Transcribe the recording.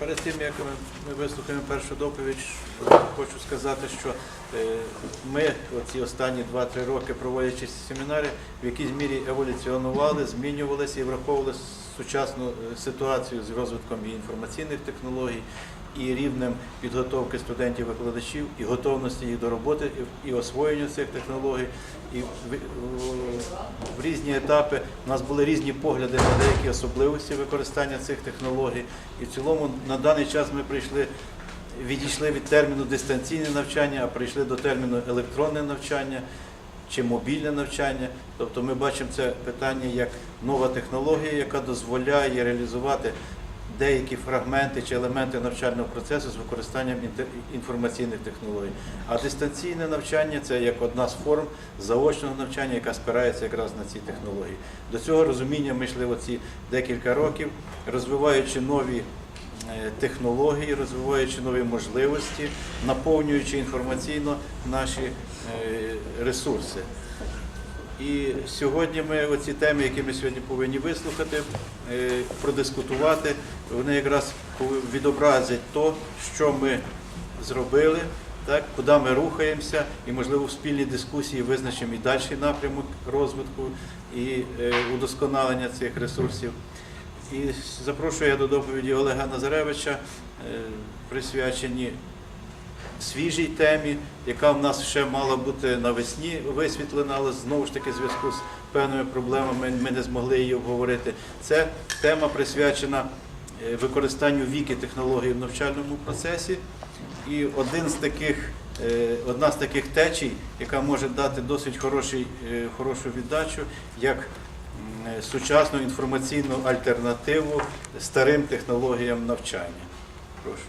Перед тим, як ми, вислухаємо першу доповідь, хочу сказати, що е, ми оці останні 2-3 роки, проводячи семінари, в якійсь мірі еволюціонували, змінювалися і враховували сучасну е, ситуацію з розвитком і інформаційних технологій, і рівнем підготовки студентів-викладачів, і готовності їх до роботи, і, освоєнню цих технологій. І в різні етапи у нас були різні погляди на деякі особливості використання цих технологій. І в цілому на даний час ми прийшли, відійшли від терміну дистанційне навчання, а прийшли до терміну електронне навчання чи мобільне навчання. Тобто ми бачимо це питання як нова технологія, яка дозволяє реалізувати деякі фрагменти чи елементи навчального процесу з використанням інформаційних технологій. А дистанційне навчання це як одна з форм заочного навчання, яка спирається якраз на ці технології. До цього розуміння ми йшли оці декілька років, розвиваючи нові технології, розвиваючи нові можливості, наповнюючи інформаційно наші е, ресурси. І сьогодні ми оці теми, які ми сьогодні повинні вислухати, е, продискутувати, вони якраз відобразять то, що ми зробили, так, куди ми рухаємося, і, можливо, в спільній дискусії визначимо і дальший напрямок розвитку і е, удосконалення цих ресурсів. І запрошую я до доповіді Олега Назаревича, е, присвячені свіжій темі, яка в нас ще мала бути навесні висвітлена, але знову ж таки в зв'язку з певними проблемами ми не змогли її обговорити. Це тема присвячена е, використанню віки технологій в навчальному процесі. І один з таких, е, одна з таких течій, яка може дати досить хороший, хорошу віддачу, як сучасну інформаційну альтернативу старим технологіям навчання. Прошу.